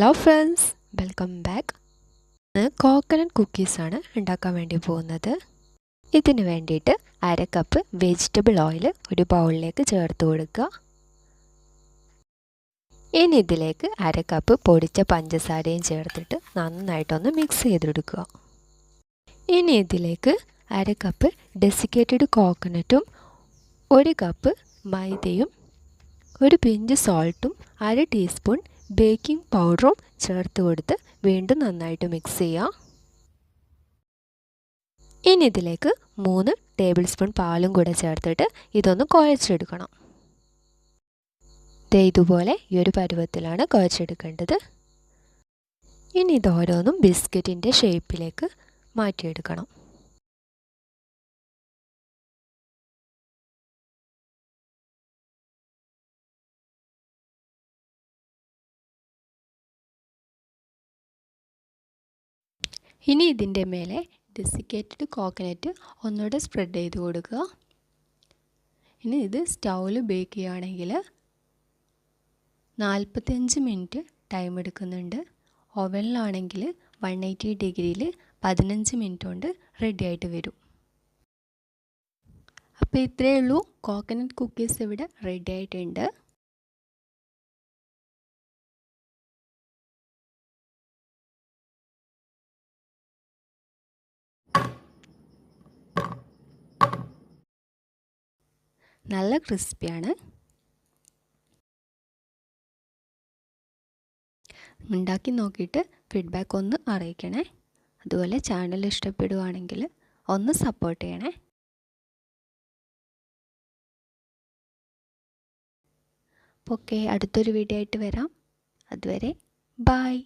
Hello friends welcome back coconut കുക്കീസാണ് ഉണ്ടാക്കാൻ വേണ്ടി പോകുന്നത്. ഇതിന് വേണ്ടിയിട്ട് അര കപ്പ് വെജിറ്റബിൾ ഓയിൽ ഒരു ബൗളിലേക്ക് ചേർത്ത് കൊടുക്കുക. ഇനി ഇതിലേക്ക് അര കപ്പ് പൊടിച്ച പഞ്ചസാരയും ചേർത്തിട്ട് നന്നായിട്ടൊന്ന് മിക്സ് ചെയ്തെടുക്കുക. ഇനി ഇതിലേക്ക് അര കപ്പ് ഡെസിക്കേറ്റഡ് കോക്കനട്ടും ഒരു കപ്പ് മൈദയും ഒരു പിഞ്ച് സോൾട്ടും അര ടീസ്പൂൺ ബേക്കിംഗ് പൗഡറും ചേർത്ത് കൊടുത്ത് വീണ്ടും നന്നായിട്ട് മിക്സ് ചെയ്യുക ഇനി ഇതിലേക്ക് മൂന്ന് ടേബിൾ സ്പൂൺ പാലും കൂടെ ചേർത്തിട്ട് ഇതൊന്ന് കുഴച്ചെടുക്കണം. ദേ ഇതുപോലെ ഈ ഒരു പരുവത്തിലാണ് കുഴച്ചെടുക്കേണ്ടത്. ഇനി ഇത് ഓരോന്നും ബിസ്ക്കറ്റിന്റെ ഷേപ്പിലേക്ക് മാറ്റിയെടുക്കണം. ഇനി ഇതിന്റെ മേലെ ഡെസിക്കേറ്റഡ് കോക്കനറ്റ് ഒന്നുകൂടെ സ്പ്രെഡ് ചെയ്ത് കൊടുക്കുക. ഇനി ഇത് സ്റ്റൗവിൽ ബേക്ക് ചെയ്യുകയാണെങ്കിൽ നാൽപ്പത്തഞ്ച് മിനിറ്റ് ടൈം എടുക്കുന്നുണ്ട്. ഓവനിലാണെങ്കിൽ വൺ എയ്റ്റി ഡിഗ്രിയിൽ പതിനഞ്ച് മിനിറ്റ് കൊണ്ട് റെഡി ആയിട്ട് വരും. അപ്പോൾ ഇത്രയേ ഉള്ളൂ. കോക്കനട്ട് കുക്കീസ് ഇവിടെ റെഡി ആയിട്ടുണ്ട്. നല്ല ക്രിസ്പിയാണ്. ഉണ്ടാക്കി നോക്കിയിട്ട് ഫീഡ്ബാക്ക് ഒന്ന് അറിയിക്കണേ. അതുപോലെ ചാനൽ ഇഷ്ടപ്പെടുവാണെങ്കിൽ ഒന്ന് സപ്പോർട്ട് ചെയ്യണേ. ഓക്കെ അടുത്തൊരു വീഡിയോ ആയിട്ട് വരാം. അതുവരെ ബായ്